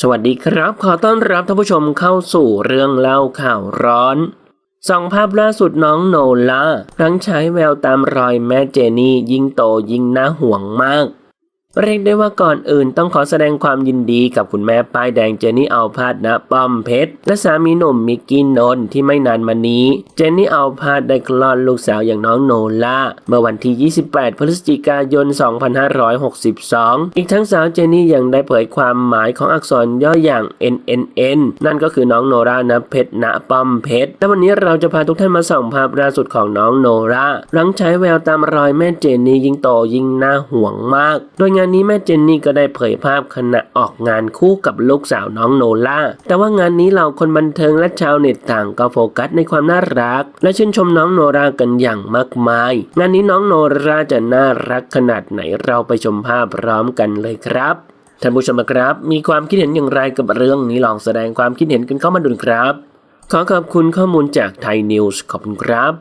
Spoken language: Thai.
สวัสดีครับ ขอต้อนรับท่านผู้ชมเข้าสู่เรื่องเล่าข่าวร้อนส่องภาพล่าสุดน้องโนล่ารังใช้แววตามรอยแม่เจนี่ยิ่งโตยิ่งน่าห่วงมาก เรียกได้ว่าก่อนอื่นต้องขอแสดงความยินดีกับคุณแม่ป้ายแดงเจนนี่เอาพาดณป้อมเพชร และสามีหนุ่มมิกกี้นนท์ที่ไม่นานมานี้ เจนนี่เอาพาดได้คลอดลูกสาวอย่างน้องโนล่า เมื่อวันที่ 28 พฤศจิกายน 2562 อีกทั้งสาวเจนนี่ยังได้เผยความหมายของอักษรย่ออย่าง NNN นั่นก็คือน้องโนราณเพชรณป้อมเพชรและวันนี้เราจะพาทุกท่านมาส่องภาพล่าสุดของน้องโนราหลังใช้แววตามรอยแม่เจนนี่ยิ่งโตยิ่งน่าห่วงมาก โดยงานานี้แม่เจนนี่ก็ได้เผยภาพขณะออกงานคู่กับลูกสาวน้องโนล่า แต่ว่างานนี้เราคนบันเทิงและชาวเน็ตต่างก็โฟกัสในความน่ารัก และชื่นชมน้องโนรากันอย่างมากมาย งานนี้น้องโนราจะน่ารักขนาดไหนเราไปชมภาพพร้อมกันเลยครับท่านผู้ชมครับ มีความคิดเห็นอย่างไรกับเรื่องนี้ลองแสดงความคิดเห็นกันเข้ามาดูครับ ขอขอบคุณข้อมูลจากไทยนิวส์ขอบคุณครับ